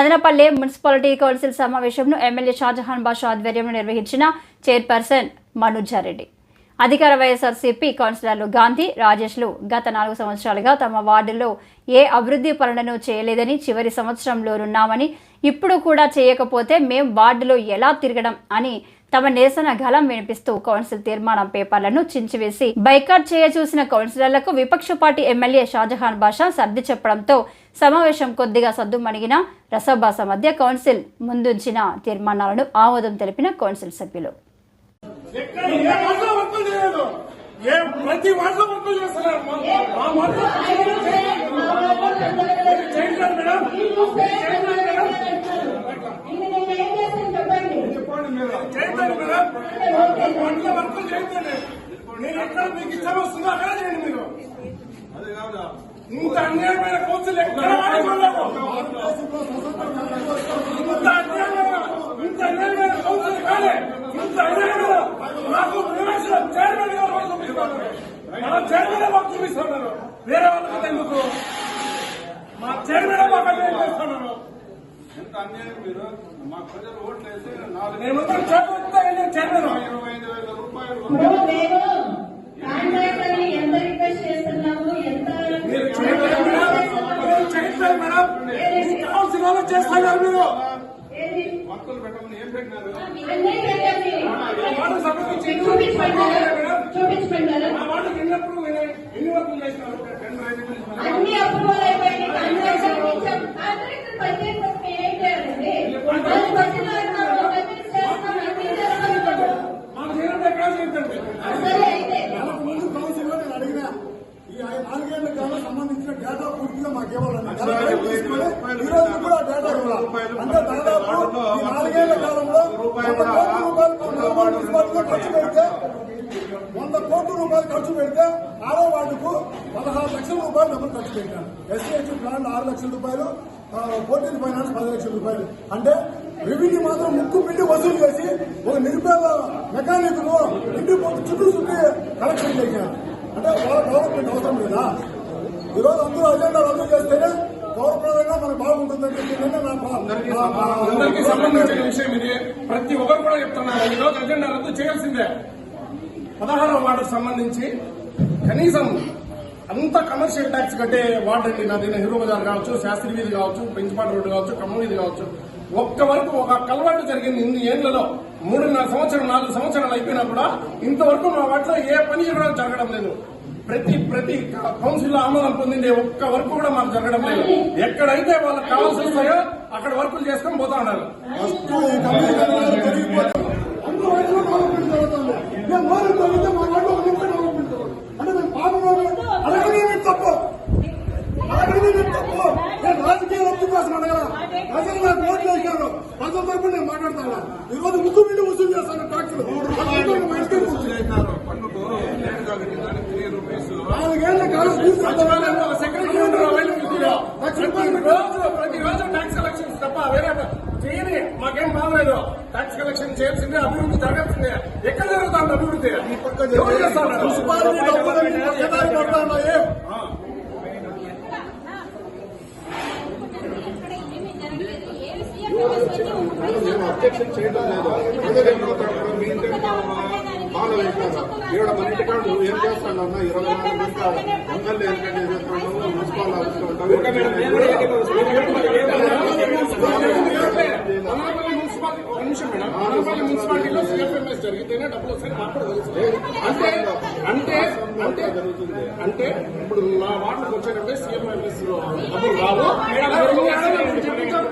Madanapalle municipality council సమావేశంను MLA Shahjahan Basha ఆధ్వర్యంలో నిర్వహించిన చైర్పర్సన్ మనోజారెడ్డి. అధికార వైఎస్ఆర్సీపీ కౌన్సిలర్లు గాంధీ రాజేష్లు గత నాలుగు సంవత్సరాలుగా తమ వార్డులో ఏ అభివృద్ధి పనులను చేయలేదని చివరి సంవత్సరంలోనున్నామని ఇప్పుడు కూడా చేయకపోతే మేం వార్డులో ఎలా తిరగడం అని తమ నిరసన గలం వినిపిస్తూ కౌన్సిల్ తీర్మానం పేపర్లను చించివేసి బైకాట్ చేయ చూసిన కౌన్సిలర్లకు విపక్ష పార్టీ ఎమ్మెల్యే షాజహాన్ బాషా సర్ది చెప్పడంతో సమావేశం కొద్దిగా సద్దుమణిగిన రసభాస మధ్య కౌన్సిల్ ముందుంచిన తీర్మానాలను ఆమోదం తెలిపిన కౌన్సిల్ సభ్యులు. మేడం ఏ వాటిలో వర్కులు చేయలేదు ఏ ప్రతి వాటిలో వర్కులు చేస్తున్నారు మా- మా వాటిలో చేయండి మేడం చేయండి మేడం చేయండి వర్కులు చేయండి. నేను ఎక్కడ మీకు ఇష్టం వస్తుందో అక్కడ చేయండి మీరు. ఇంత అన్యాయమైన కోర్సులు ఎక్కడ వాడుకోలేము ఇంత అన్యాయమైన ఇంత అన్యాయమైన కోర్సులు కానీ ఇంత అన్యాయమైన నాకు నివేశనం చైర్మన్ గారు వాళ్ళు చూపిస్తున్నారు. చైర్మన్ మాకు చూపిస్తున్నారు. వేరే వాళ్ళకి ఎందుకు? మా చైర్మన్ మాకు అన్యాయం చేస్తున్నారు. ఎంత అన్యాయం మీరు మా ప్రజలు ఓట్లు వేసి నాలుగు ఇరవై ఐదు వేల రూపాయలు ఎంత రిక్వెస్ట్ చేస్తున్నాము? ఎంత మీరు చైర్మన్ మేడం మీరు చైర్మన్ మేడం. ఈ కౌన్సిల్ వాళ్ళు చేస్తున్నారు మీరు ఏది? వర్కులు పెట్టమని ఏం పెట్టినారు అన్నీ పెట్టండి. వాడు సమర్పించి చూపించమంటారా చూపించమంటారా ఆ వాటికి ఎన్నప్పుడు ఎన్ని వర్కులు చేసినారు టెండర్ అయితే పిలిచినారు. అన్ని అప్రూవల్ అయిపోయింది కాంట్రాక్టర్ ఇచ్చాం కాంట్రాక్టర్ పదిహేను పక్కన ఏం చేయాలండి వాళ్ళు వచ్చిన వాళ్ళు అన్ని చేస్తాం అన్ని చేస్తాం మాకు నేనంటే కాదు ఏంటంటే సరే అయితే నెలకు ముందు కౌన్సిల్లో నేను అడిగిన ఈ నాలుగేళ్ళ కాలం సంబంధించిన డేటా పూర్తిగా మాకు ఇవ్వాలని దానిపై తీసుకొని ఈ రోజు కూడా డేటా ఇవ్వాలి అంటే దాదాపు నాలుగేళ్ళ కాలంలో వంద కోట్ల రూపాయలు ఖర్చు పెడితే వంద కోట్ల రూపాయలు ఖర్చు పెడితే ఆరో వార్డుకు పదహారు లక్షల రూపాయలు డబ్బులు ఖర్చు పెట్టాను ఎస్సీహెచ్ ప్లాన్ ఆరు లక్షల రూపాయలు ఫోర్టీన్ ఫైనాన్స్ పది లక్షల రూపాయలు. అంటే రెవెన్యూ మాత్రం ముక్కు పిండి వసూలు చేసి ఒక నిరుపేద మెకానిక్ ఇంటి చుట్టూ చుట్టి కలెక్షన్ చేశారు. అంటే వాళ్ళ డెవలప్మెంట్ అవసరం లేదా? ఈ రోజు అందరూ అజెండా రద్దు చేస్తేనే గౌరవప్రదంగా మనకు బాగుంటుందని అందరికీ సంబంధించిన విషయం ఇది. ప్రతి ఒక్కరు కూడా చెప్తున్నారు. ఈ రోజు అజెండా రద్దు చేయాల్సిందే. పదహారవ వార్డుకు సంబంధించి కనీసం అంత కమర్షియల్ ట్యాక్స్ కట్టే వార్డు అండి నాది నెహ్రూ బజార్ కావచ్చు శాస్త్రి వీధి కావచ్చు పెంచిపాటి రోడ్డు కావచ్చు ఖమ్మం వీధి కావచ్చు. ఒక్క వరకు ఒక కలవాటు జరిగింది ఇన్ని ఏళ్ళలో. మూడున్నర సంవత్సరం నాలుగు సంవత్సరాలు అయిపోయినా కూడా ఇంతవరకు మా వాటిలో ఏ పని చేయడం జరగడం లేదు. ప్రతి ప్రతి కౌన్సిల్ ఆమోదం పొందిండే ఒక్క వర్క్ కూడా మాకు జరగడం లేదు. ఎక్కడైతే వాళ్ళకి కావాల్సి వస్తాయో అక్కడ వర్కులు చేసుకొని పోతా ఉన్నారు ఫస్ట్ ఈ కమ్యూనికేషన్ జరిగిపోతే అన్ని వయసులో డెవలప్మెంట్ జరుగుతుంది మేము మోడల్ తగ్గితే మా వాటిలో ఒక నిమిషం డెవలప్మెంట్ జరుగుతుంది అంటే మేము పాపం అడగనే మేము తప్పు అడగనే మేము తప్పు నేను రాజకీయ లబ్ధి కోసం అడగల ప్రజలు నాకు ఓట్లు వేశారు ప్రజల తరపున నేను మాట్లాడతాను ఈ రోజు ముక్కు బిల్లు వసూలు చేస్తాను ట్యాక్సులు మంచిగా కూర్చుని చేసినారు పన్నుకు నేరుగా కట్టిందని త్రీ రూపీస్ నాలుగేళ్ళ కాలం తీసుకుంటాను సెక్రటరీ ఉండరు అవైలబిలిటీలో రోజు ప్రతి రోజు ట్యాక్స్ కలెక్షన్స్ తప్ప వేరే చేయని మాకేం బాగలేదు ట్యాక్స్ కలెక్షన్ చేయాల్సిందే అభివృద్ధి జరగాల్సిందే. ఎక్కడ జరుగుతుంది అభివృద్ధి? ఎవరు చేస్తా ఉన్నారు? మున్సిపాలిటీ డబ్బులు మేము అబ్జెక్షన్ చేయడం లేదు మీ ఇంటి బాగా మన ఏం చేస్తాను అన్న? ఇరవై నాలుగు గంటల ఎమ్మెల్యే ఎందుకంటే చేస్తున్నాము మున్సిపల్ ఒక నిమిషం మేడం. అనకాపల్లి మున్సిపాలిటీలో సిఎఫ్ఎంఎస్ జరిగితేనే డబ్బులు వస్తాయి మాకు కూడా తెలుసు. అంటే అంటే అంటే అంటే ఇప్పుడు నా వార్డుకు వచ్చేటప్పుడే లో డబ్బులు రావు. అన్ని చెప్పించారు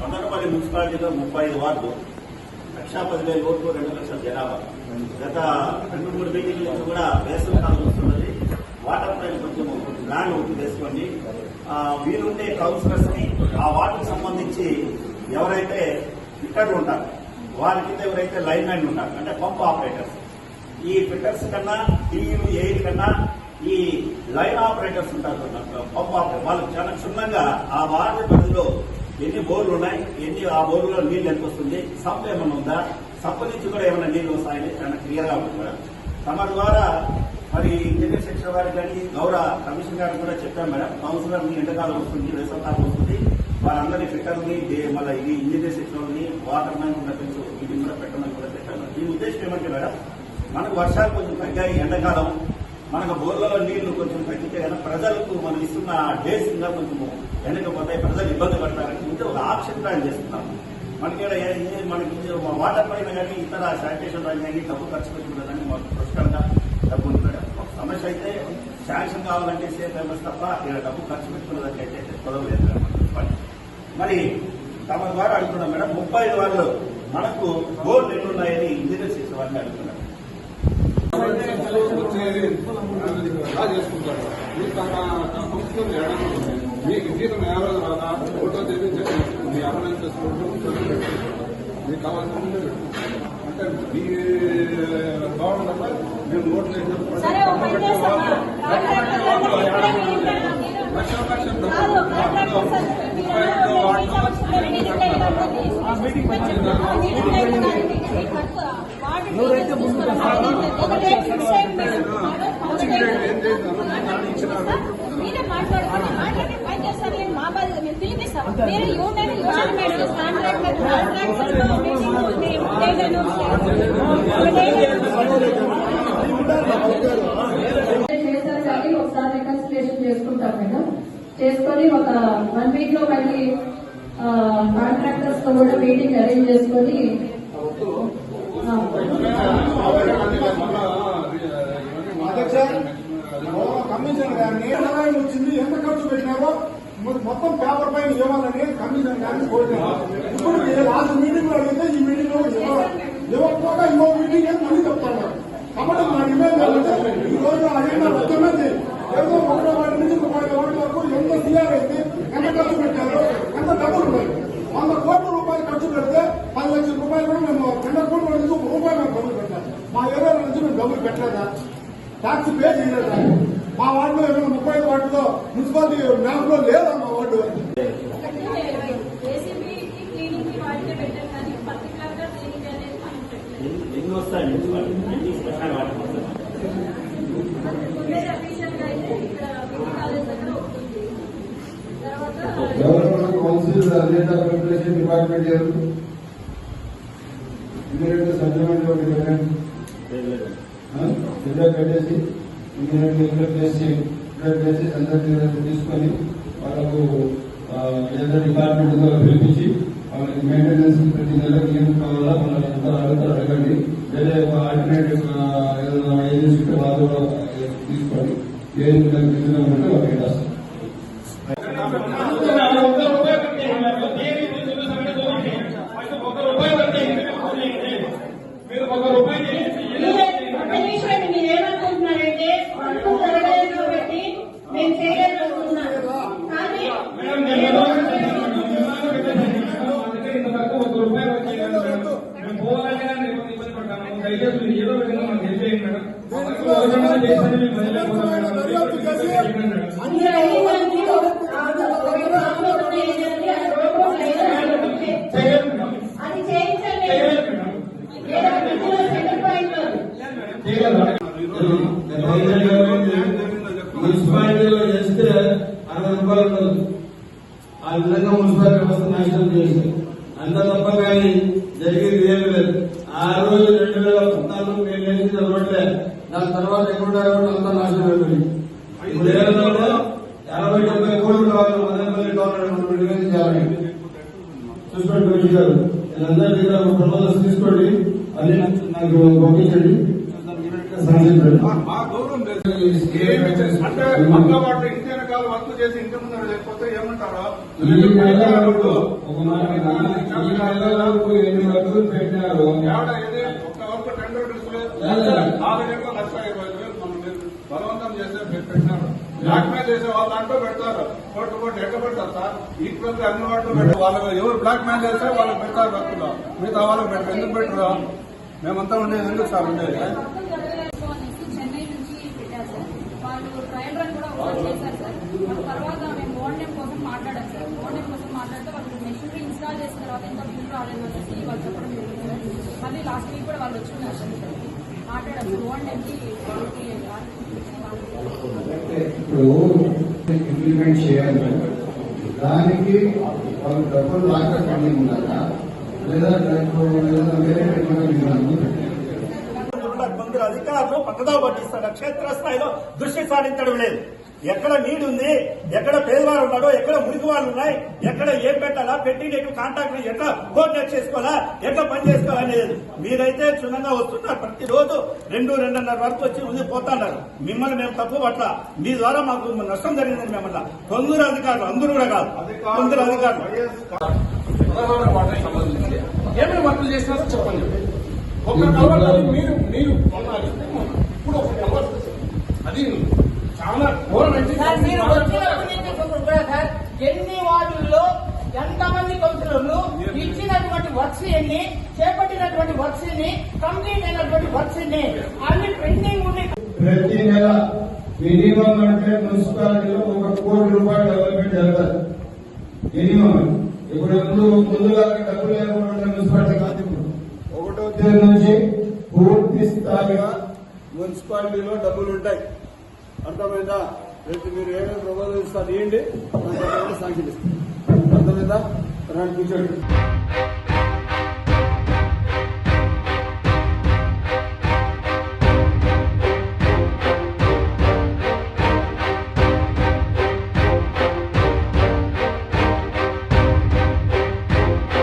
కొండకపల్లి మున్సిపాలిటీలో ముప్పై ఐదు వార్డు లక్షా పదివేల ఓట్లు రెండు లక్షల జనాభా. గత రెండు మూడు మీటింగ్ల నుంచి కూడా వేసవి కాలం వస్తున్నది. వాటర్ పైన కొంచెం ల్యాండ్ ఒకటి తెచ్చుకోండి. వీలుండే కౌన్సిలర్స్ని ఆ వార్డుకు సంబంధించి ఎవరైతే ఫిట్టర్ ఉంటారు వారి కింద ఎవరైతే లైన్ మ్యాన్ ఉంటారు అంటే పంప్ ఆపరేటర్స్ ఈ ఫిట్టర్స్ కన్నా టీఈలు ఎయిర్ కన్నా ఈ లైన్ ఆపరేటర్స్ ఉంటారు పంప్ ఆపరేటర్. వాళ్ళు చాలా క్షుణ్ణంగా ఆ వార్డు పరిధిలో ఎన్ని బోర్లు ఉన్నాయి ఎన్ని ఆ బోర్లలో నీళ్ళు ఎంత వస్తుంది సంప్ ఏమైనా ఉందా? సంప్ నుంచి కూడా ఏమైనా నీళ్ళు వస్తాయని చాలా క్లియర్గా ఉంటుంది తమ ద్వారా మరి ఇంజనీర్ శిక్షణ వారికి కానీ గౌరవ కమిషన్ గారికి కూడా చెప్పాం మేడం. కౌన్సిలర్ ఎండకాలం వస్తుంది వేసవకాలం వస్తుంది. వారందరి ఫిట్టర్ని మళ్ళీ ఇది ఇంజనీర్ సెక్షన్ వాటర్ మ్యాన్ కూడా తెలుసు. ఇది కూడా పెట్టమని కూడా చెప్పాను దీని ఉద్దేశం ఏమంటే మేడం మనకు వర్షాలు కొంచెం తగ్గాయి ఎండాకాలం. మనకు బోర్లలో నీళ్ళు కొంచెం తగ్గితే కనుక ప్రజలకు మనం ఇస్తున్న డేస్ ఇంకా కొంచెం వెనకపోతాయి ప్రజలు ఇబ్బంది పడతారని ఉంటే ఒక ఆప్షన్ ప్లాన్ చేస్తున్నాం. మనకి మనకి వాటర్ పైన కానీ ఇతర శానిటేషన్ పైన కానీ డబ్బు ఖర్చు పెట్టుకుంటుందని మాకు పుష్కలంగా ఒక అయితే శాంక్షన్ కావాలంటే సేఫ్ ఫేమస్ తప్ప ఇక్కడ డబ్బు ఖర్చు పెట్టుకున్నదానికైతే కుదవలేదు మరి తమ ద్వారా అడుగుతున్నాం మేడం ముప్పై ఐదు వాళ్ళు మనకు గోల్డ్ ఎన్నున్నాయని ఇంజనీర్ చేసే వారిని అడుగుతున్నాం తమ మీకు జీతం యాభై రాదా ఫోటో తెప్పించండి మీ అప్లై చేసుకుంటూ మీకు కావాల్సిన ముందే పెట్టుకుంటారు. అంటే మీ గవర్నమెంట్ మేము ఓట్లు వేసినప్పుడు సరే ఒక పని చేస్తామా కాంట్రాక్టర్లను ఇప్పుడే మీ ఇంట్లో మీరు లక్షల లక్షల కాదు కాంట్రాక్టర్స్ మీరు ఈ సంవత్సరం మీటింగ్ లేకపోతే మీరే మాట్లాడుకోండి మాట్లాడి పని చేస్తారు ఏం మా బాధ్యత మేము పిలిపిస్తాం మీరు union union madam contractor contractor చేశారు కానీ ఒకసారి రికన్సిలేషన్ చేసుకుంటాం మేడం. చేసుకొని ఒక వన్ వీక్లో మళ్ళీ కాంట్రాక్టర్స్తో కూడా మీటింగ్ అరేంజ్ చేసుకొని కమిషన్ గారిని ఆదాయం వచ్చింది ఎంత ఖర్చు పెట్టినారో మొ- మొత్తం పేపర్ పైన ఇవ్వాలని కమిషన్ గారిని కోరినారు ఇప్పుడు లాస్ట్ మీటింగ్లో అడిగితే ఈ మీటింగ్లో ఇవ్వాలి ఇవ్వరు. ఇవ్వకపోగా ఇంకో మీటింగ్ అని మళ్ళీ చెప్తారు కాబట్టి మా డిమాండ్ ఏంటంటే ఈ రోజు అడిగిన మొత్తమంది ఏదో ఒకటో వాటి నుంచి ముప్పై ఒకటి వరకు ఎంత సీఆర్ అయింది ఎంత ఖర్చు పెట్టారు ఎంత డబ్బులు ఉన్నాయి వంద కోట్ల రూపాయలు ఖర్చు పెడితే పది లక్షల రూపాయలు కూడా మేము రెండు కోట్ల నుంచి ఒక రూపాయి మేము డబ్బులు పెట్టాం మా ఏరియాలో నుంచి మేము డబ్బులు పెట్టలేదా ట్యాక్స్ పే చేయలేదా మా వార్డులో ఏమైనా ముప్పై ఐదు వార్డులో మున్సిపాలిటీ మ్యాప్లో లేదా మా వార్డు ఏసీబీకి క్లీనింగ్కి వాటికే పెట్టారు కానీ పర్టికులర్గా క్లీనింగ్ అనేది మనం పెట్టలేదు ఎన్ని- ఎన్ని వస్తాయి మున్సిపాలిటీ అన్ని శ్మశాన వాటికి వస్తాయి. ఉండేది అఫీషియల్గా అయితే ఇక్కడ బిడి కాలేజ్ దగ్గర ఉంటుంది development council data preparation department ఎవరు ఇమీడియట్ సప్లిమెంట్ ఒకటి పెట్టేసి ఇమీడియట్ ఇంటర్ చేసి ఇంటర్ చేసి అందరినీ తీసుకొని వాళ్ళకు ఆ, ఏదైనా డిపార్ట్మెంట్ ద్వారా పిలిపించి వాళ్ళకి మెయింటెనెన్స్ ప్రతి నెలకు ఏం కావాలా వాళ్ళకి ఎంత అడుగుతారు అడగండి. వేరే ఆల్టర్నేటివ్ ఏదైనా ఏజెన్సీ వాళ్ళు తీసుకోండి ఏ విధంగా ఉంటే వాళ్ళకి రాస్తారు ఒక నిమిషం మీరు ఏమనుకుంటున్నారంటే వర్క్ జరగలేదు కాబట్టి మేము చేయలేకపోతున్నాం కానీ దర్యాప్తు చేసి అన్ని మీరు అడిగినందుకు ఆ ఒక ప్రాబ్లం ఉంది ఏంటంటే అది రోబోట్ లేదని అది చేయించండి లేదా ఫ్రిడ్జ్లో సెంటర్ పాయింట్ మున్సిపాలిటీలో చేస్తే అరవై రూపాయలు ఉండదు ఆ విధంగా మున్సిపాలిటీ వ్యవస్థ నాశనం చేసి అంత తప్ప కానీ జరిగేది ఏమి లేదు ఆ రోజు రెండు వేల పద్నాలుగు మేము వేసిన చదవట్లే దాని తర్వాత ఎక్కడ అంతా నాశనం అయిపోయింది ఇప్పుడు ఏదో యాభై డెబ్బై కోట్లు కావాలి మదనపల్లి గవర్నమెంట్ నివేదించాలి చూసుకోండి కమిటీ గారు. వీళ్ళందరి దగ్గర ఒక తీసుకోండి. అన్ని నాకు పంపించండి. లేదు. ఏమి చేసి- వెనకాల వర్క్ చేసి బలవంతం వాళ్ళు అంటూ పెడతారు. కోర్టు కోర్టు ఎట్లా పెడతారు సార్? ఈక్వల్గా అన్ని వాటిలో పెట్టారు వాళ్ళు ఎవరు బ్లాక్ మెయిల్ చేస్తే వాళ్ళకి పెడతారు వర్క్లో మిగతా వాళ్ళకి పెట్టరు ఎందుకు పెట్టరు? మేమంతా ఉండేది ఎందుకు సార్ ఉండేది వర్క్ జరగలేదు అనేసి చెన్నై నుంచి పెట్టారు సార్ వాళ్ళు ట్రయల్ ఒకసారి చేశారు సార్ తర్వాత మేము ఓన్డెం కోసం మాట్లాడాం సార్. ఓన్డెం కోసం మాట్లాడితే వాళ్ళు మెషినరీ ఇన్స్టాల్ చేసిన తర్వాత ఇంకా బిల్ రాలేదు అనేసి వాళ్ళు చెప్పడం జరిగింది సార్. మళ్ళీ లాస్ట్ వీక్ కూడా వాళ్ళు వచ్చి ఉన్నారు సార్. మాట్లాడాం సార్ ఇప్పుడు ఇంప్లిమెంట్ చేయాలి దానికి వాళ్ళు డబ్బులు లాగా పెండింగ్ ఉన్నారా లేదా వేరే? కొందరు అధికారులు పక్కదో పట్టిస్తారు క్షేత్రస్థాయిలో దృష్టి సాధించడం లేదు. ఎక్కడ నీడు ఉంది ఎక్కడ పేదవారు ఉన్నాడో ఎక్కడ మురికి వాళ్ళు ఉన్నాయి ఎక్కడ ఏం పెట్టాలా పెట్టినట్టు కాంటాక్ట్ ఎట్లా కోఆర్డినేట్ చేసుకోవాలా ఎట్లా పని చేసుకోవాలా అనేది మీరైతే క్షుణ్ణంగా వస్తున్నారు ప్రతిరోజు రెండు రెండున్నర వరకు వచ్చి ఉంది పోతున్నారు మిమ్మల్ని మేము తప్పు పట్ల. మీ ద్వారా మాకు నష్టం జరిగిందని మిమ్మల్ని కొందరు అధికారులు అందరూ కూడా కాదు. కొందరు అధికారులు. ఏమేమి వర్కులు చేసినారో చెప్పండి. ఒక కలవర్ మీరు మీరు కొన్నారు? ఇప్పుడు ఒక కలవర్ అది చాలా సార్ మీరు నుంచి కూడా సార్. ఎన్ని వార్డుల్లో ఎంతమంది కౌన్సిలర్లు ఇచ్చినటువంటి వర్క్స్ ఎన్ని చేపట్టినటువంటి వర్క్స్ ఎన్ని కంప్లీట్ అయినటువంటి వర్క్స్ ఎన్ని అన్ని పెండింగ్ ఉన్నాయి. ప్రతి నెల మినిమం అంటే మున్సిపాలిటీలో ఒక కోటి రూపాయలు డెవలప్మెంట్ జరుగుతుంది. మినిమం. ఇప్పుడు ముందు ముందుగా డబ్బులు లేకుండా మున్సిపాలిటీ కాదు ఇప్పుడు. ఒకటో తేదీ నుంచి పూర్తి స్థాయిగా మున్సిపాలిటీలో డబ్బులు ఉంటాయి. అర్థమైందా? రేపు మీరు ఏమేమి ప్రపోజల్ ఇస్తారు ఇవ్వండి దాని ప్రకారం అర్థమైందా? రండి కూర్చోండి.